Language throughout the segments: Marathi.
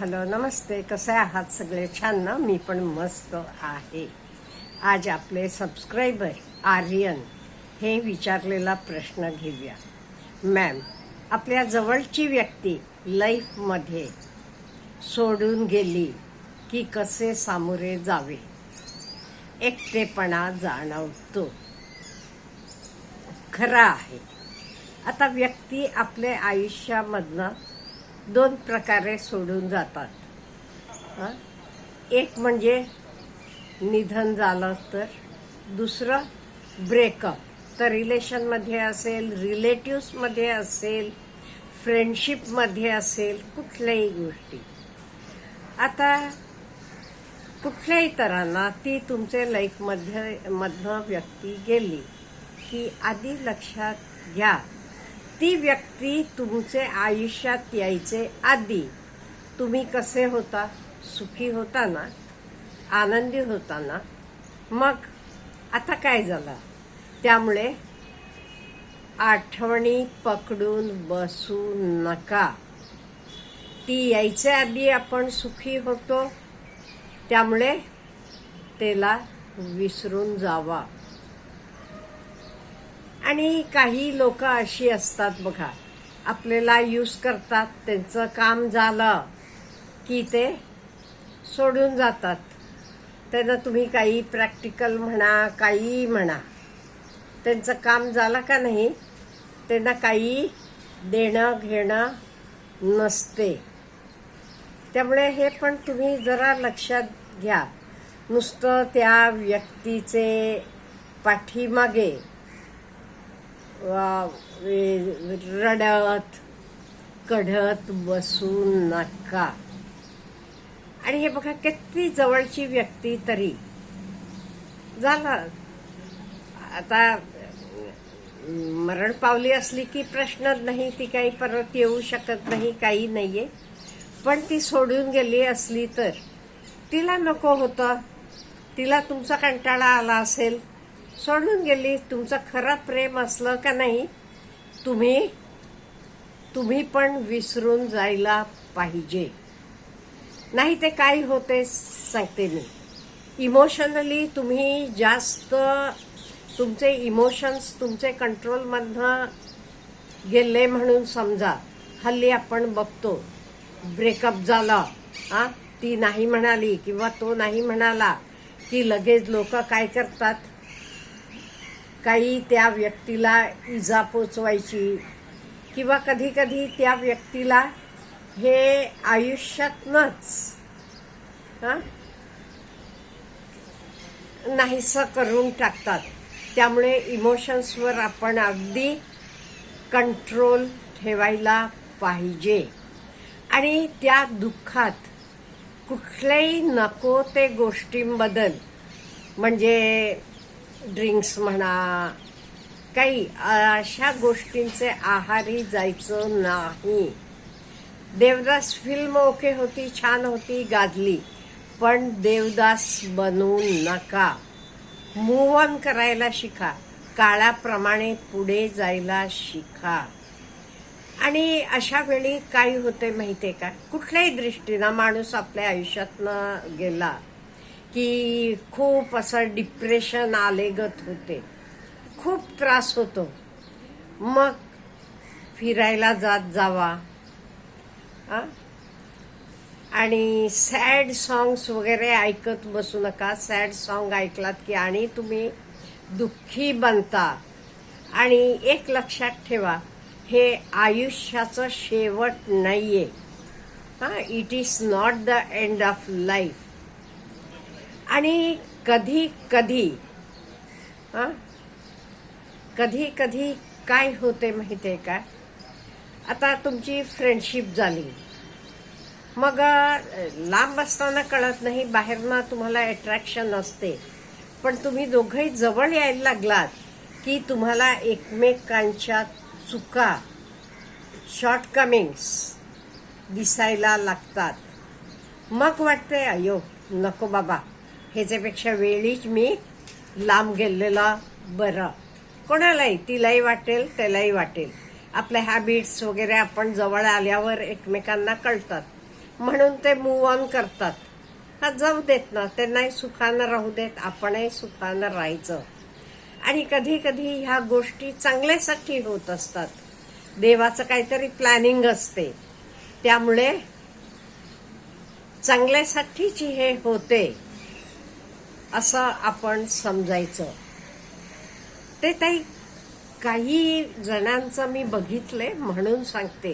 हॅलो नमस्ते. कसे आहात सगळे? छान ना? मी पण मस्त आहे. आज आपले सबस्क्रायबर आर्यन हे विचारलेला प्रश्न घेऊया. मॅम आपल्या जवळची व्यक्ती लाईफमध्ये सोडून गेली की कसे सामोरे जावे? एकटेपणा जाणवतो. खरं आहे. आता व्यक्ती आपल्या आयुष्यामधनं दोन प्रकारे सोडून जातात. एक म्हणजे निधन झालं तर दुसरं ब्रेकअप तर रिलेशनमध्ये असेल रिलेटिव्समध्ये असेल फ्रेंडशिपमध्ये असेल कुठल्याही गोष्टी. आता कुठल्याही तरांना ती तुमचे लाईफमध्ये मधनं व्यक्ती गेली की आधी लक्षात घ्या. ती व्यक्ती तुमचे आयुष्यात यायचे आधी. तुम्ही कसे होता? सुखी होता ना आनंदी होता ना मग आता काय झालं? त्यामुळे आठवणी पकडून बसू नका. ती यायच्या आधी आपण सुखी होतो. त्यामुळे त्याला विसरून जावा. आणि काही लोक अशी असतात बघा आपल्याला यूज करतात. त्यांचं काम झालं की ते सोडून जातात. त्यांना तुम्ही काही प्रॅक्टिकल म्हणा काही म्हणा. त्यांचं काम झालं का नाही त्यांना काही देणं घेणं नसते. त्यामुळे हे पण तुम्ही जरा लक्षात घ्या. नुसतं त्या व्यक्तीचे पाठीमागे रडत कढत बसू नका. आणि हे बघा किती जवळची व्यक्ती तरी. झालं. आता मरण पावली असली की प्रश्नच नाही ती काही परत येऊ शकत नाही काही नाहीये. पण ती सोडून गेली असली तर तिला नको होतं. तिला तुमचा कंटाळा आला असेल सोडून गेली. तुमचं खरं प्रेम असलं का नाही तुम्ही तुम्ही पण विसरून जायला पाहिजे. नाही ते काय होते सांगते मी. इमोशनली तुम्ही जास्त तुमचे इमोशन्स तुमचे कंट्रोलमधनं गेले म्हणून समजा हल्ली आपण बघतो ब्रेकअप झाला हां ती नाही म्हणाली किंवा तो नाही म्हणाला की लगेच लोक काय करतात? काही त्या व्यक्तीला इजा पोचवायची किंवा कधीकधी त्या व्यक्तीला हे आयुष्यातनंच नाहीसं करून टाकतात. त्यामुळे इमोशन्सवर आपण अगदी कंट्रोल ठेवायला पाहिजे. आणि त्या दुःखात कुठल्याही नको ते गोष्टींबद्दल म्हणजे ड्रिंक्स म्हणा काही अशा गोष्टींचे आहारी जायचं नाही. देवदास फिल्म ओके होती छान होती गाजली. पण देवदास बनवू नका. मूव ऑन करायला शिका. काळाप्रमाणे पुढे जायला शिका. आणि अशा वेळी काय होते माहिती आहे का? कुठल्याही दृष्टीनं माणूस आपल्या आयुष्यातनं गेला. की खूप असं डिप्रेशन आलेगत होते. खूप त्रास होतो. मग फिरायला जात जावा. आणि सॅड सॉंग्स वगैरे ऐकत बसू नका. सॅड सॉन्ग ऐकलात की आणि तुम्ही दुःखी बनता. आणि एक लक्षात ठेवा हे आयुष्याचं शेवट नाही आहे हां? It is not the end of life आणि कधी कधी हा? कधी कधी काय होते माहिती आहे का? आता तुमची फ्रेंडशिप झाली. मग लांब असताना कळत नाही बाहेरनं तुम्हाला अट्रॅक्शन असते. पण तुम्ही दोघंही जवळ यायला लागलात की तुम्हाला एकमेकांच्या चुका शॉर्टकमिंग्स दिसायला लागतात. मग वाटते अयो नको बाबा. ह्याच्यापेक्षा वेळीच मी लांब गेलेला बरं. कोणालाही तिलाही वाटेल त्यालाही वाटेल. आपल्या हॅबिट्स वगैरे आपण जवळ आल्यावर एकमेकांना कळतात. म्हणून ते मूव ऑन करतात. हा जाऊ देत ना त्यांनाही सुखानं राहू देत आपणही सुखानं राहायचं. आणि कधी कधी ह्या गोष्टी चांगल्यासाठी होत असतात. देवाचं काहीतरी प्लॅनिंग असते. त्यामुळे चांगल्यासाठीच हे होते. असं आपण समजायचं. ते ताई काही जणांचं मी बघितलंय म्हणून सांगते.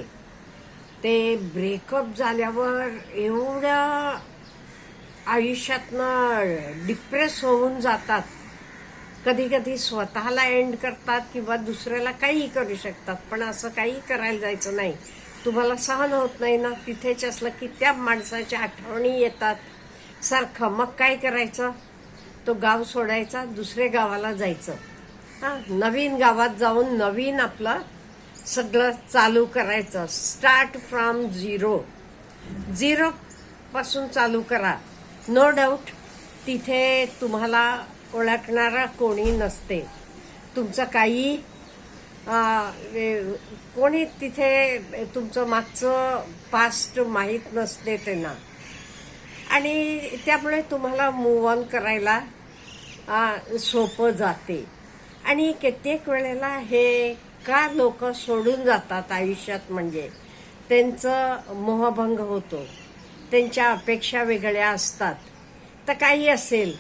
ते ब्रेकअप झाल्यावर एवढ्या आयुष्यातनं डिप्रेस होऊन जातात. कधी कधी स्वतःला एंड करतात किंवा दुसऱ्याला काही करू शकतात पण असं काही करायला जायचं नाही. तुम्हाला सहन होत नाही ना तिथेच असलं की त्या माणसाच्या आठवणी येतात. सारखं मग काय करायचं? तो गाव सोडायचा दुसऱ्या गावाला जायचं. हां नवीन गावात जाऊन नवीन आपलं सगळं चालू करायचं. स्टार्ट फ्रॉम झिरो झिरोपासून चालू करा. नो डाऊट तिथे तुम्हाला ओळखणारा कोणी नसते. तुमचं काही कोणी तिथे तुमचं मागचं पास्ट माहीत नसते त्यांना. आणि त्यामुळे तुम्हाला मूव ऑन करायला सोपं जाते. आणि कित्येक वेळेला हे का लोक सोडून जातात आयुष्यात म्हणजे? त्यांचं मोहभंग होतो. त्यांच्या अपेक्षा वेगळ्या असतात. तर काही असेल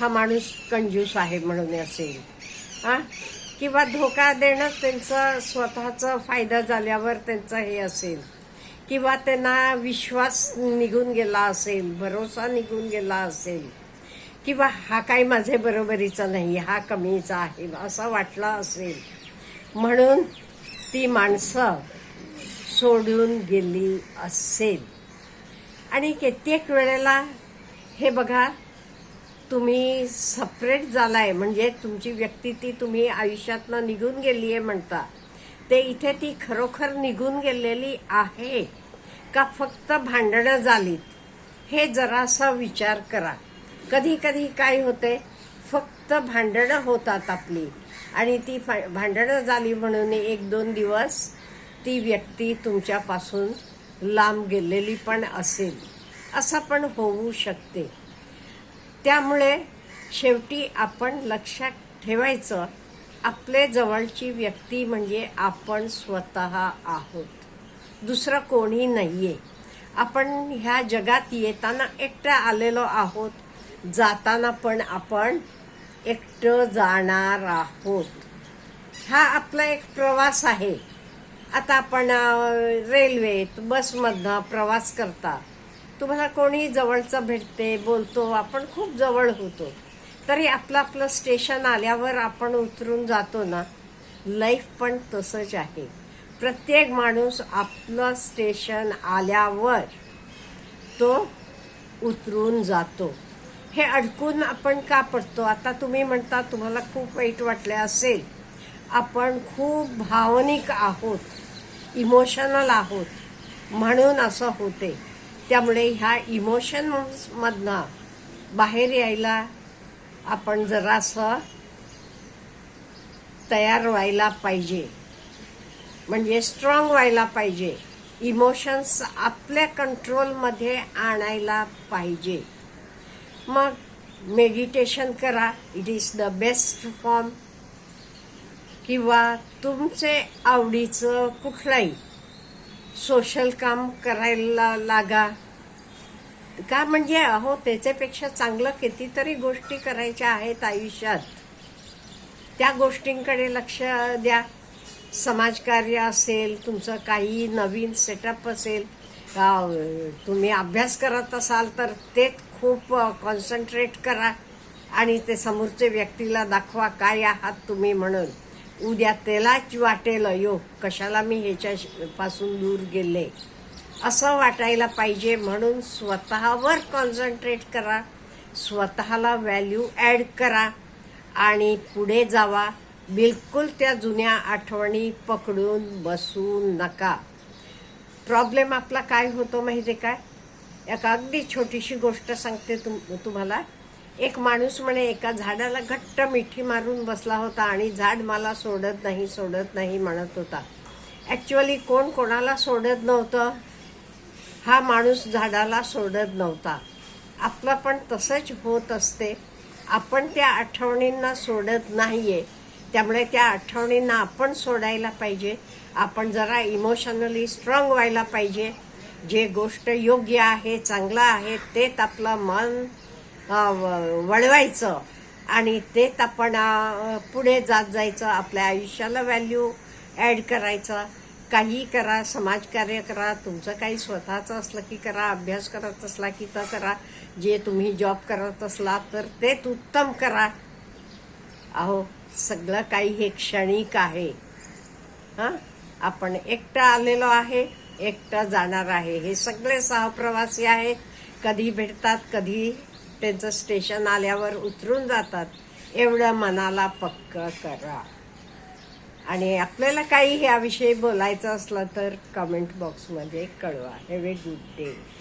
हा माणूस कंजूस आहे म्हणून असेल. हां किंवा धोका देणं त्यांचं स्वतःचं फायदा झाल्यावर त्यांचं हे असेल. किंवा त्यांना विश्वास निघून गेला असेल भरोसा निघून गेला असेल. किंवा हा काही माझे बरोबरीचा नाही हा कमीचा आहे असं वाटलं असेल. म्हणून ती माणसं सोडून गेली असेल. आणि कित्येक वेळेला हे बघा तुम्ही सपरेट झालाय म्हणजे तुमची व्यक्ती ती तुम्ही आयुष्यातनं निघून गेली आहे म्हणता. ते इथे ती खरोखर निघून गेलेली आहे का फक्त भांडणं झालीत? हे जरासा विचार करा. कधी कधी काय होते फक्त भांडणं होतात आपली. आणि ती भांडणं झाली म्हणून एक दोन दिवस ती व्यक्ती तुमच्यापासून लांब गेलेली पण असेल. असं पण होऊ शकते. त्यामुळे शेवटी आपण लक्षात ठेवायचं आपले जवळची व्यक्ती म्हणजे आपण स्वतः आहोत. दुसरं कोणी नाही आहे आपण ह्या जगात येताना एकटं आलेलो आहोत जाताना पण आपण एकटं जाणार आहोत. हा आपला एक प्रवास आहे. आता आपण रेल्वेत बसमधनं प्रवास करता. तुम्हाला कोणी जवळचं भेटते बोलतो आपण खूप जवळ होतो. तरी आपलं आपलं स्टेशन आल्यावर आपण उतरून जातो ना लाईफ पण तसंच आहे. प्रत्येक माणूस आपलं स्टेशन आल्यावर तो उतरून जातो. हे अडकून आपण का पडतो? आता तुम्ही म्हणता तुम्हाला खूप वाईट वाटले असेल. आपण खूप भावनिक आहोत. इमोशनल आहोत. म्हणून असं होते. त्यामुळे ह्या इमोशन्समधनं बाहेर यायला आपण जरासं तयार व्हायला पाहिजे. म्हणजे स्ट्रॉंग व्हायला पाहिजे. इमोशन्स आपल्या कंट्रोलमध्ये आणायला पाहिजे. मग मेडिटेशन करा. It is the best form किंवा तुमचे आवडीचं कुठलाही सोशल काम करायला लागा. का म्हणजे अहो त्याच्यापेक्षा चांगलं कितीतरी गोष्टी करायच्या आहेत आयुष्यात. त्या गोष्टींकडे लक्ष द्या. समाजकार्य असेल तुमचं काही नवीन सेटअप असेल तुम्ही अभ्यास करत असाल तर ते खूप कॉन्सन्ट्रेट करा आणि ते समोरच्या व्यक्तीला दाखवा काय आहात तुम्ही म्हणून. उद्या त्यालाच वाटेल यो कशाला मी ह्याच्यापासून दूर गेले? असं वाटायला पाहिजे म्हणून स्वतःवर कॉन्सन्ट्रेट करा. स्वतःला व्हॅल्यू ॲड करा आणि पुढे जावा. बिलकुल त्या जुन्या आठवणी पकडून बसू नका. प्रॉब्लेम आपला काय होतो माहिती काय एक अगदी छोटीशी गोष्ट सांगते तुम तुम्हाला. एक माणूस म्हणे एका झाडाला घट्ट मिठी मारून बसला होता आणि झाड मला सोडत नाही सोडत नाही म्हणत होता. ॲक्च्युअली कोण कोणाला सोडत नव्हतं? हा माणूस झाडाला सोडत नव्हता. आपलं पण तसंच होत असते. आपण त्या आठवणींना सोडत नाही आहे त्यामुळे त्या आठवणींना आपण सोडायला पाहिजे. आपण जरा इमोशनली स्ट्रॉंग व्हायला पाहिजे. जे गोष्ट योग्य आहे चांगलं आहे तेच आपलं मन व- वळवायचं. आणि तेच आपण पुढे जात जायचं आपल्या आयुष्याला व्हॅल्यू ॲड करायचं. काही करा समाजकार्य करा तुमचं काही स्वतःचं असलं की करा अभ्यास करत असला की तर करा. जे तुम्ही जॉब करत असला तर तेच उत्तम करा. अहो सगळं काही हे क्षणिक आहे. हां? आपण एकटं आलेलो आहे एकटं जाणार आहे. हे सगळे सहप्रवासी आहेत. कधी भेटतात कधी त्यांचं स्टेशन आल्यावर उतरून जातात. एवढं मनाला पक्क करा. आणि आपल्याला काही ह्याविषयी बोलायचं असलं तर कमेंट बॉक्समध्ये कळवा. Have a good day